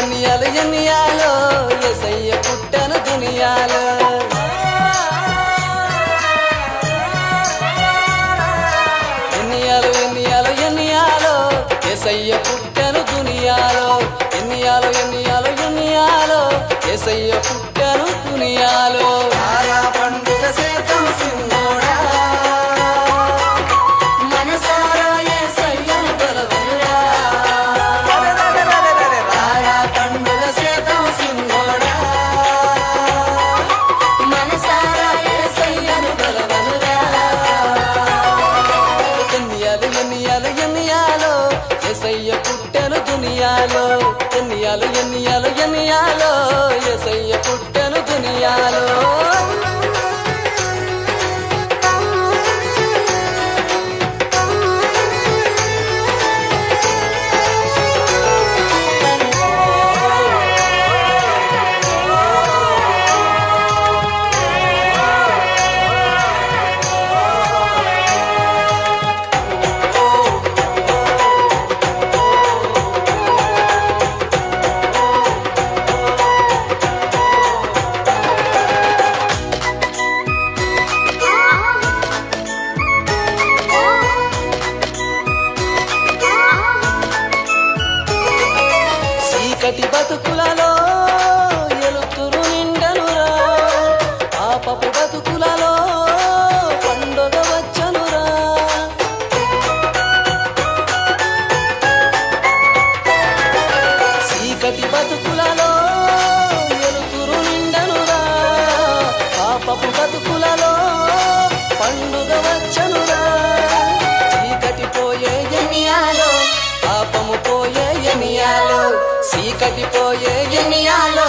ఎన్నియాలు ఎన్నియాలు ఎన్నియాలో ఎసయ్య పుట్టను దునియాలో. ఎన్నియాలు ఎన్నియాలు ఎన్నియాలో ఎసయ్య పుట్టను దునియాలో. ఎన్నియాలు ఎన్నియాలు ఎన్నియాలో ఎసయ్య పుట్టను పుట్టెను దునియాలో ఎన్నియాలు ఎన్నియాలు ఎన్నియాలో. ఎసయ్య పుట్టెను దునియాలో. చీకటి బతుకులలో ఎలుతురు నిండనురా. పాపపు బతుకులలో పండుగ వచ్చనురా. చీకటి పోయే ఎమియాలో పాపము పోయే ఎమియాలో చీకటి పోయే ఎమియాలో